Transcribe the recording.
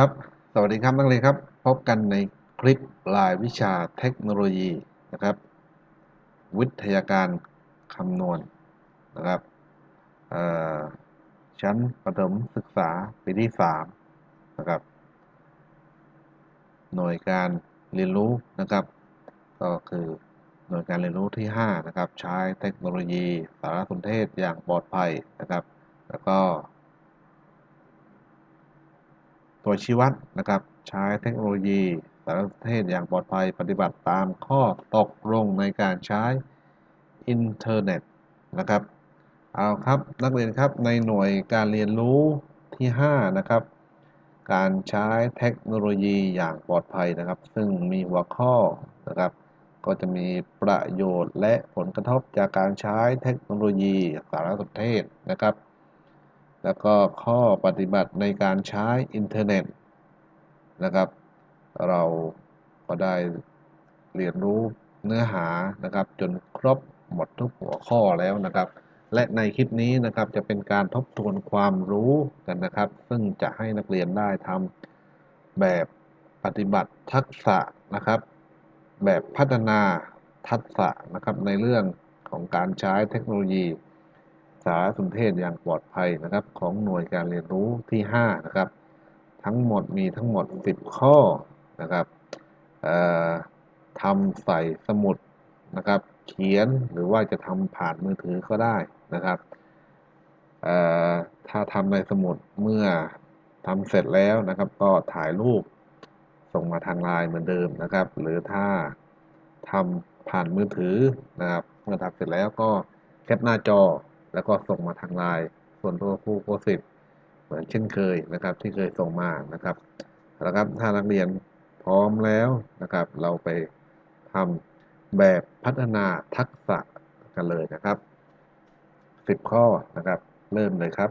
ครับ สวัสดีครับนักเรียนครับ พบกันในคลิปรายวิชาเทคโนโลยีนะครับ วิทยาการคำนวณนะครับชั้นประถมศึกษาปีที่3นะครับ หน่วยการเรียนรู้นะครับ ก็คือหน่วยการเรียนรู้ที่ 5 นะครับ ใช้เทคโนโลยี สารสนเทศอย่างปลอดภัยนะครับ แล้วก็ ตัวชี้วัดนะครับ ใช้เทคโนโลยีสารสนเทศอย่างปลอดภัยปฏิบัติตามข้อตกลงในการใช้อินเทอร์เน็ตนะครับเอาครับนักเรียนครับในหน่วยการเรียนรู้ที่ 5 นะครับ การใช้เทคโนโลยีอย่างปลอดภัยนะครับ ซึ่งมีหัวข้อนะครับ ก็จะมีประโยชน์และผลกระทบจากการใช้เทคโนโลยีสารสนเทศนะครับ แล้วก็ข้อปฏิบัติในการใช้อินเทอร์เน็ตนะครับ เราก็ได้เรียนรู้เนื้อหานะครับ จนครบหมดทุกหัวข้อแล้วนะครับ และในคลิปนี้นะครับจะเป็นการทบทวนความรู้กันนะครับ ซึ่งจะให้นักเรียนได้ทำแบบปฏิบัติทักษะนะครับ แบบพัฒนาทักษะนะครับในเรื่องของการใช้เทคโนโลยี สารสนเทศอย่างปลอดภัยนะครับ ของหน่วยการเรียนรู้ที่ 5 นะครับ ทั้งหมดมีทั้งหมด 10 ข้อนะครับทำใส่สมุดนะครับ เขียนหรือว่าจะทำผ่านมือถือก็ได้นะครับถ้าทำในสมุดเมื่อทำเสร็จแล้วนะครับ ก็ถ่ายรูปส่งมาทางไลน์เหมือนเดิมนะครับ หรือถ้าทำผ่านมือถือนะครับ เมื่อทำเสร็จแล้วก็แคปหน้าจอ แล้วก็ส่งมาทางไลน์ส่วนตัวครูโพสิตเหมือนเช่นเคยนะครับ ที่เคยส่งมานะครับแล้วครับถ้านักเรียนพร้อมแล้วนะครับ เราไปทำแบบพัฒนาทักษะกันเลยนะครับ 10 ข้อนะครับ เริ่มเลยครับ